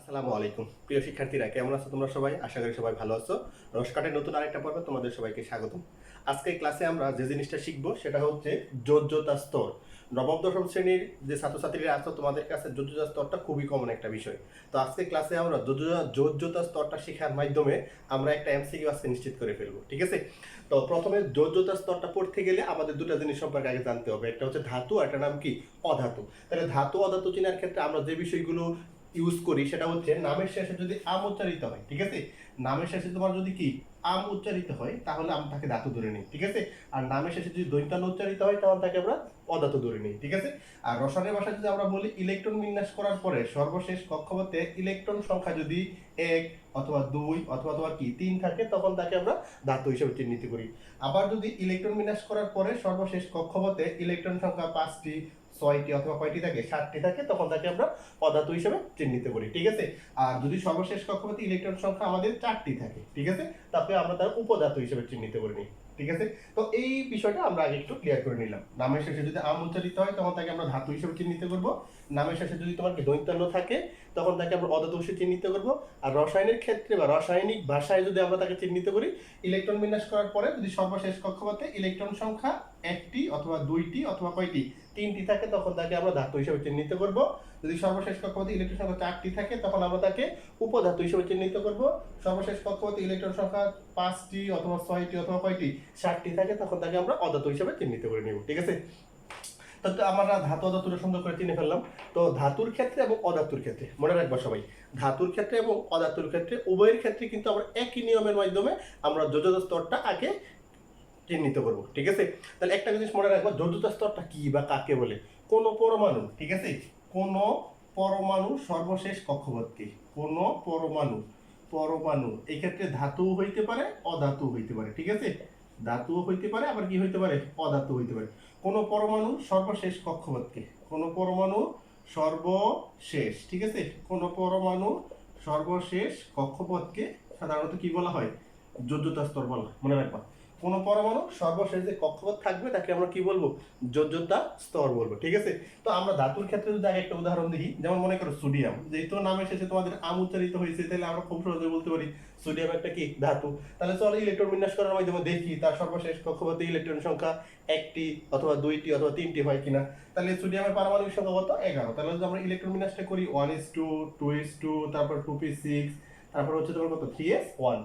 আসসালামু আলাইকুম। প্রিয় শিক্ষার্থীরা, কেমন আছো তোমরা সবাই? আশা করি সবাই ভালো আছো। রসকাটের নতুন আরেকটা পর্বে তোমাদের সবাইকে স্বাগতম। আজকে ক্লাসে আমরা যে জিনিসটা শিখব, সেটা হচ্ছে যোজ্যতা স্তর। নবম, দশম শ্রেণির যে ছাত্রছাত্রীরা আছো, তোমাদের কাছে যোজ্যতা স্তরটা খুবই কমন একটা বিষয়। তো আজকে ক্লাসে আমরা যোজ্যতা স্তরটা শেখার মাধ্যমে আমরা একটা এমসিকিউ আজকে নিশ্চিত করে ফেলব, ঠিক আছে? তো প্রথমে যোজ্যতা স্তরটা পড়তে গেলে আমাদের দুটো জিনিস সম্পর্কে আগে জানতে হবে। একটা হচ্ছে ধাতু, আর একটা নাম কি? অধাতু। তাহলে ধাতু, অধাতু চিনার ক্ষেত্রে আমরা যে বিষয়গুলো ইউজ করি, সেটা হচ্ছে নামের শেষে যদি আম উচ্চারিত হয়, ঠিক আছে? নামের শেষে তোমার যদি কি, আম উচ্চারিত হয়, তাহলে আমি তাকে ধাতু ধরে নিই, ঠিক আছে? আর নামের শেষে যদি দৈন্তান্ন উচ্চারিত হয়, তাহলে তাকে আমরা অধাতু ধরে নিই, ঠিক আছে? আর রসায়নের ভাষায় যদি আমরা বলি ইলেকট্রন বিন্যাস করার পরে সর্বশেষ কক্ষপথে ইলেকট্রন সংখ্যা যদি এক অথবা দুই অথবা তোমার কি, তিন থাকে, তখন তাকে আমরা ধাতু হিসেবে চিহ্নিত করি। আবার যদি ইলেকট্রন বিন্যাস করার পরে সর্বশেষ কক্ষপথে ইলেকট্রন সংখ্যা পাঁচটি ছয়টি অথবা কয়টি থাকে, সাতটি থাকে, তখন তাকে আমরা পদার্থ হিসেবে চিহ্নিত করি, ঠিক আছে? আর যদি সর্বশেষ কক্ষপথে ইলেকট্রন সংখ্যা আমাদের চারটি থাকে, ঠিক আছে? তারপরে আমরা তার উপধাতু হিসেবে চিহ্নিত করে নিই, ঠিক আছে? তো এই বিষয়টা আমরা আগে একটু ক্লিয়ার করে নিলাম। নামের শেষে যদি আম উচ্চারিত হয়, তখন তাকে আমরা ধাতু হিসেবে চিহ্নিত করব। নামের শেষে যদি তোমার কি দৈন্তান্ন থাকে, তখন তাকে আমরা অধাতু হিসেবে চিহ্নিত করব। আর রসায়নের ক্ষেত্রে বা রাসায়নিক ভাষায় যদি আমরা তাকে চিহ্নিত করি, ইলেকট্রন বিন্যাস করার পরে যদি সর্বশেষ কক্ষপথে ইলেকট্রন সংখ্যা একটি অথবা দুইটি অথবা কয়টি তিনটি থাকে, তখন তাকে আমরা ধাতু হিসেবে চিহ্নিত করব। যদি সর্বশেষ কক্ষপথে ইলেকট্রন সংখ্যা চারটি থাকে, তখন আমরা তাকে উপধাতু হিসেবে চিহ্নিত করব। সর্বশেষ কক্ষপথে ইলেকট্রন সংখ্যা পাঁচটি অথবা ছয়টি অথবা কয়টি ষাটটি থাকে, তখন তাকে আমরা অধাতু হিসেবে চিহ্নিত করে নিব, ঠিক আছে? তো আমরা ধাতু অধাতুর সুন্দর করে চিনে ফেললাম। তো ধাতুর ক্ষেত্রে এবং অধাতুর ক্ষেত্রে, মনে রাখব সবাই, ধাতুর ক্ষেত্রে এবং অধাতুর ক্ষেত্রে, উভয়ের ক্ষেত্রে কিন্তু আমরা একই নিয়মের মাধ্যমে আমরা যোজতা স্তরটা আগে চিহ্নিত করব, ঠিক আছে? তাহলে একটা জিনিস মনে রাখব যোজ্যতা স্তরটা কি বা কাকে বলে? কোন পরমাণু, ঠিক আছে? কোন পরমাণু সর্বশেষ কক্ষপথকে, কোন পরমাণু পরমাণু, এক্ষেত্রে ক্ষেত্রে ধাতু হইতে পারে অধাতু হইতে পারে, ঠিক আছে? ধাতু হইতে পারে, আবার কি হইতে পারে? অধাতু হইতে পারে। কোন পরমাণু সর্বশেষ কক্ষপথকে, কোন পরমাণু সর্বশেষ, ঠিক আছে? কোন পরমাণু সর্বশেষ কক্ষপথকে সাধারণত কি বলা হয়? যোজ্যতা স্তর বলা মনে রাখবা। কোন পরমাণু সর্বশেষ যে কক্ষপথ থাকবে তাকে আমরা কি বলব? যোজ্যতা স্তর বলব, ঠিক আছে? তো আমরা ধাতুর ক্ষেত্রে যদি আগে একটা উদাহরণ দেখি, যেমন মনে করো সোডিয়াম, যেহেতু নামে শেষে তোমাদের আম উচ্চারিত হয়েছে, তাহলে আমরা খুব সহজে বলতে পারি সোডিয়াম একটা কি? ধাতু। তাহলে চলো ইলেকট্রন বিন্যাস করার মাধ্যমে দেখি তার সর্বশেষ কক্ষপথে ইলেকট্রন সংখ্যা একটি অথবা দুইটি অথবা তিনটি হয় কিনা। তাহলে সোডিয়ামের পারমাণবিক সংখ্যা কত? এগারো। তাহলে যদি আমরা ইলেকট্রন বিন্যাসটা করি one S two two S two তারপর টু পি সিক্স তারপর হচ্ছে তোমার কত? থ্রি এস ওয়ান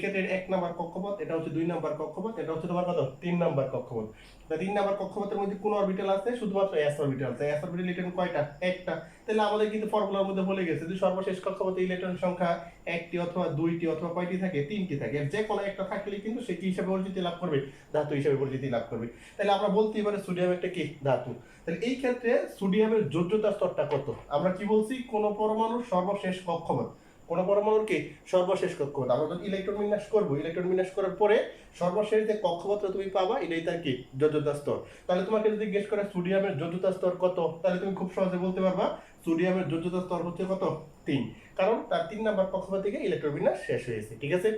ক্ষেত্রে এক নাম্বার কক্ষপথ, এটা হচ্ছে দুই নাম্বার কক্ষপথ, এটা হচ্ছে তোমার কত? তিন নাম্বার কক্ষপথ। তা তিন নাম্বার কক্ষপথের মধ্যে কোন অরবিটাল আছে? শুধুমাত্র এস অরবিটাল তাই এস অরবিটাল ইলেকট্রন কয়টা? একটা। তাহলে আমাদের কিন্তু ফর্মুলার মধ্যে বলে গেছে যে সর্বশেষ কক্ষপথে ইলেকট্রন সংখ্যা একটি অথবা দুইটি অথবা কয়টি থাকে? তিনটি থাকে। এর যে কোনো একটা থাকলে কিন্তু সে কি হিসাবে পরিচিতি লাভ করবে? ধাতু হিসাবে পরিচিতি লাভ করবে। তাহলে আমরা বলতেই পারি সোডিয়াম একটা কি? ধাতু। তাহলে এই ক্ষেত্রে সোডিয়ামের যোজ্যতা স্তরটা কত? আমরা কি বলছি? কোন পরমাণুর সর্বশেষ কক্ষপথ। কোন পরমাণুর কি সর্বশেষ কক্ষপথ আমরা যখন ইলেকট্রন বিন্যাস করব, ইলেকট্রন বিন্যাস করার পরে সর্বশেষ যে কক্ষপথ তুমি পাবা, এটাই তার কি? যোজ্যতা স্তর। তাহলে তোমাকে যদি জিজ্ঞেস করে সোডিয়ামের যোজ্যতা স্তর কত? তাহলে তুমি খুব সহজে বলতে পারবা, সোডিয়ামের যোজ্যতা স্তর হচ্ছে কত? তিন। কারণ তার তিন নাম্বার কক্ষপথ থেকে ইলেকট্রন বিন্যাস শেষ হয়েছে, ঠিক আছে?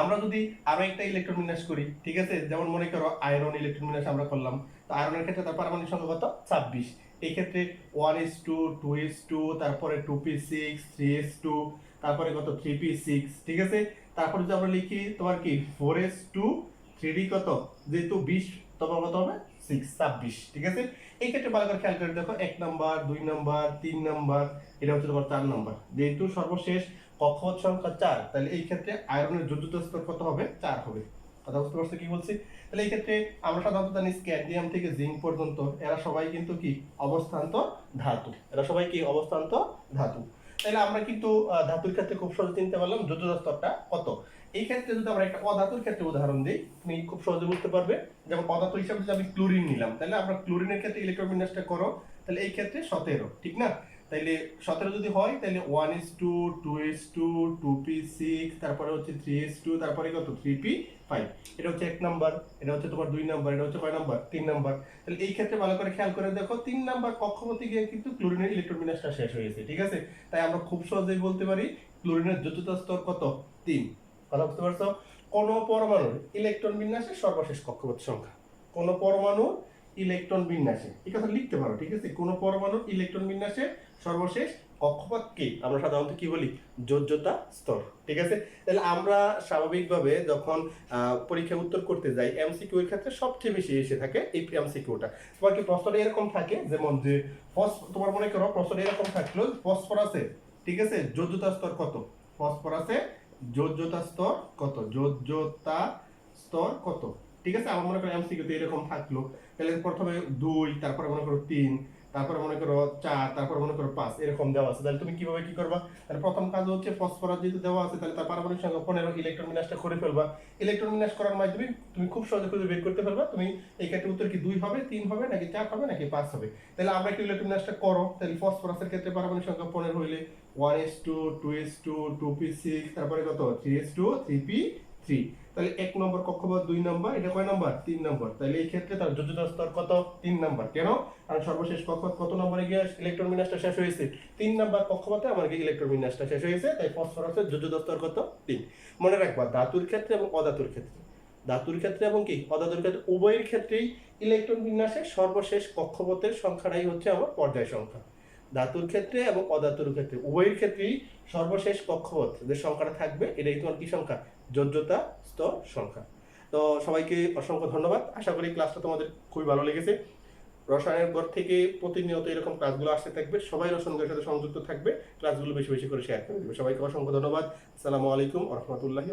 আমরা যদি আরও একটা ইলেকট্রন বিন্যাস করি, ঠিক আছে? যেমন মনে করো, আয়রন ইলেকট্রন বিন্যাস আমরা করলাম। তো আয়রনের ক্ষেত্রে তার পারমাণবিক সংখ্যা কত? ছাব্বিশ। এই ক্ষেত্রে one S two two S two তারপরে two P six three S two তারপরে কত? থ্রি পি সিক্স ঠিক আছে? তারপরে যদি আমরা লিখি, তোমার কি? ফোর এস টু থ্রি কত? যেহেতু বিশ তোমার কত হবে? সিক্স ছাব্বিশ, ঠিক আছে? এই ক্ষেত্রে ভালো করে খেয়াল করে দেখো, এক নাম্বার দুই নাম্বার তিন নাম্বার এটা হচ্ছে তোমার চার নাম্বার যেহেতু সর্বশেষ কক্ষপথ সংখ্যা চার, তাহলে এই ক্ষেত্রে আয়রনের যোজ্যতা স্তর কত হবে? চার হবে। কথা বুঝতে পারছ কি বলছি? তাহলে এই ক্ষেত্রে আমরা সাধারণত জানি স্ক্যান্ডিয়াম থেকে জিঙ্ক পর্যন্ত, এরা সবাই কিন্তু কি? অবস্থান্ত ধাতু। এরা সবাই কি? অবস্থান্ত ধাতু। তাহলে আমরা কিন্তু ধাতুর ক্ষেত্রে খুব সহজে চিনতে পারলাম যোজ্যতা স্তরটা কত। এই ক্ষেত্রে যদি আমরা একটা অধাতুর ক্ষেত্রে উদাহরণ দিই, তুমি খুব সহজে বুঝতে পারবে যেমন অধাতু হিসাবে যদি আমি ক্লোরিন নিলাম, তাহলে আমরা ক্লোরিনের ক্ষেত্রে ইলেকট্রন বিন্যাসটা করো, তাহলে এই ক্ষেত্রে সতেরো, ঠিক না? তাইলে সতেরো যদি হয় তাহলে one S two two S two two P six তারপরে হচ্ছে থ্রি ইস টু তারপরে কত? থ্রি পি ফাইভ এটা হচ্ছে এক নাম্বার এটা হচ্ছে তোমার দুই নাম্বার এটা হচ্ছে কয় নাম্বার তিন নাম্বার তাহলে এই ক্ষেত্রে ভালো করে খেয়াল করে দেখো, তিন নাম্বার কক্ষপথে গিয়ে কিন্তু ক্লোরিনের ইলেকট্রন বিন্যাসটা শেষ হয়েছে ঠিক আছে? তাই আমরা খুব সহজেই বলতে পারি, ক্লোরিনের যোজ্যতা স্তর কত? তিন। কথা বুঝতে পারছ? কোন পরমাণুর ইলেকট্রন বিন্যাসের সর্বশেষ কক্ষপথ সংখ্যা। কোন পরমাণু ইলেকট্রন বিন্যাসে। এই কথা লিখতে পারো ঠিক আছে? কোন পরমাণুর ইলেকট্রন বিন্যাসে সর্বশেষ কক্ষপথকে আমরা সাধারণত কি বলি? যোজ্যতা স্তর ঠিক আছে? তাহলে আমরা স্বাভাবিকভাবে যখন আহ, পরীক্ষায় উত্তর করতে যাই এমসিকিউ এর ক্ষেত্রে সবচেয়ে বেশি এসে থাকে এই এমসিকিউটা তোমার কি প্রশ্নটা এরকম থাকে? যেমন যে ফস- তোমার মনে করো প্রশ্নটা এরকম থাকল ফসফরাসে ঠিক আছে? যোজ্যতা স্তর কত? ফসফরাসে যোজ্যতা স্তর কত? যোজ্যতা স্তর কত? ঠিক আছে? আমার মনে করো এমসিকিউতে এরকম থাকল। তাহলে প্রথমে দুই, তারপরে মনে করো তিন, তারপরে মনে করো চার, তারপরে মনে করো পাঁচ, এরকম দেওয়া আছে। তাহলে তুমি কীভাবে কি করবা? তাহলে প্রথম কাজ হচ্ছে ফসফরাস যেহেতু দেওয়া আছে, তাহলে তার পারমাণবিক সংখ্যা পনেরো ইলেকট্রন বিন্যাসটা করে ফেলবা। ইলেকট্রন বিন্যাস করার মাধ্যমে তুমি খুব সহজে খুঁজে বের করতে পারবা। তুমি এই ক্ষেত্রে উত্তর কি দুই হবে, তিন হবে, নাকি চার হবে, নাকি পাঁচ হবে? তাহলে আমরা একটু ইলেকট্রন বিন্যাসটা করো। তাহলে ফসফরাসের ক্ষেত্রে পারমাণবিক সংখ্যা পনেরো হইলে one S two two S two two P six তারপরে কত? Three S two three P three তাহলে এক নম্বর কক্ষপথ দুই নম্বর, এটা কয় নম্বর? তিন নম্বর। তাহলে এই ক্ষেত্রে তার যোজ্যতা স্তর কত? তিন নম্বর। কেন? কারণ সর্বশেষ কক্ষপথ কত নম্বরে গিয়ে ইলেকট্রন বিন্যাসটা শেষ হয়েছে? তিন নম্বর কক্ষপথে আমার গিয়ে ইলেকট্রন বিন্যাসটা শেষ হয়েছে, তাই ফসফরাসের যোজ্যতা স্তর কত? তিন। মনে রাখবা, ধাতুর ক্ষেত্রে এবং অধাতুর ক্ষেত্রে। ধাতুর ক্ষেত্রে এবং কি? অধাতুর ক্ষেত্রে, উভয়ের ক্ষেত্রেই ইলেকট্রন বিন্যাসের সর্বশেষ কক্ষপথের সংখ্যাটাই হচ্ছে আমার পর্যায় সংখ্যা। ধাতুর ক্ষেত্রে এবং অধাতুর ক্ষেত্রে। উভয়ের ক্ষেত্রেই সর্বশেষ কক্ষপথ যে সংখ্যাটা থাকবে এটাই তোমার কি সংখ্যা? যোজ্যতা স্তর সংখ্যা। তো সবাইকে অসংখ্য ধন্যবাদ। আশা করি ক্লাসটা তোমাদের খুবই ভালো লেগেছে। রসায়নের ঘর থেকে প্রতিনিয়ত এরকম ক্লাসগুলো আসতে থাকবে। সবাই রসায়নের সাথে সংযুক্ত থাকবে। ক্লাসগুলো বেশি বেশি করে শেয়ার করে দেবে। সবাইকে অসংখ্য ধন্যবাদ। আসসালামু আলাইকুম রহমতুল্লাহি